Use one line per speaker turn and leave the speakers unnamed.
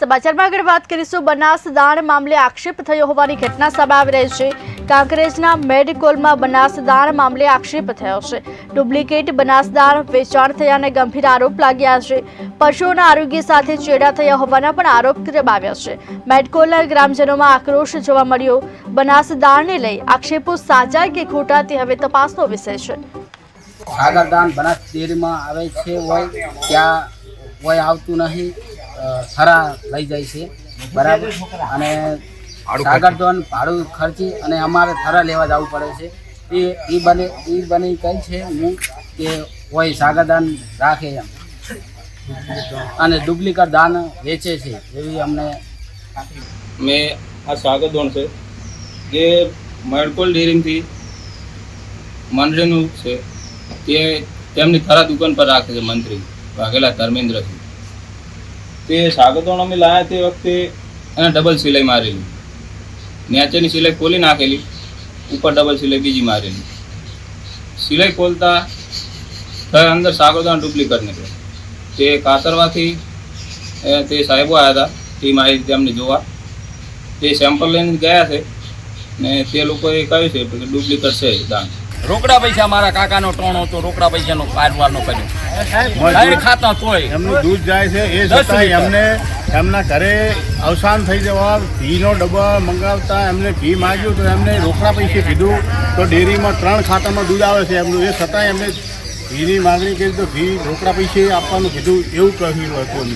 સમાચારમાં આગળ વાત કરીશું. બનાસ દાણ મામલે આક્ષેપ થયો હોવાની ઘટના સામે આવી રહી છે. કાંકરેજના મેડિકોલમાં બનાસ દાણ મામલે આક્ષેપ થયો છે. ડુપ્લિકેટ બનાસ દાણ વેચાણ થયાને ગંભીર આરોપ લાગ્યા છે. પશુઓના આરોગ્ય સાથે ચેડા થયા હોવાના પણ આરોપ આવ્યા છે. મેડિકોલના ગ્રામજનોમાં આક્રોશ જોવા મળ્યો. બનાસ દાણને લઈ આક્ષેપો સાચા કે ખોટા તે હવે તપાસનો વિષય છે.
સાગરદાન બનાસ ડેરીમાં આવે છે હોય, ત્યાં હોય, આવતું નહીં. થરા લઈ જાય છે. બરાબર. અને સાગરધોન ભાડું ખર્ચી અને અમારે થરા લેવા જવું પડે છે. એ એ બને એ બને કહે છે હું કે હોય સાગરદાન રાખે એમ. અને ડુપ્લિકેટ દાન વેચે છે એવી અમને
મેં આ સાગરદોણ છે જે મેડકોલ ડેરીથી મંત્રીનું છે તે તેમની ખરા દુકાન પર રાખે છે મંત્રી વાઘેલા ધર્મેન્દ્રસિંહ તે સાગતોણ અમે લાયા તે વખતે એને ડબલ સિલાઈ મારેલી. નીચેની સિલાઈ ખોલી નાખેલી, ઉપર ડબલ સિલાઈ બીજી મારેલી. સિલાઈ ખોલતા તો અંદર સાગરદોણ ડુપ્લિકેટ નીકળે તે કાતરવાથી તે સાહેબો આવ્યા હતા ટીમ આવી તેમને જોવા. તે સેમ્પલ લઈને ગયા છે ને તે લોકોએ કહ્યું છે કે ડુપ્લિકેટ છે દાન.
રોકડા પૈસા મારા કાકાનો ટોણો હતો રોકડા પૈસાનો કારવારનો કર્યો. ડાયરેક્ટ ખાતા તોય.
એમનું દૂધ જાય છે એ છતાં એમને એમના ઘરે અવસાન થઈ જવા ઘીનો ડબ્બા મંગાવતા એમને ઘી માગ્યું તો એમને રોકડા પૈસે કીધું તો ડેરીમાં ત્રણ ખાતામાં દૂધ આવે છે એમનું. એ છતાં એમને ઘીની માગણી કરી તો ઘી રોકડા પૈસે આપવાનું કીધું એવું કહ્યું હતું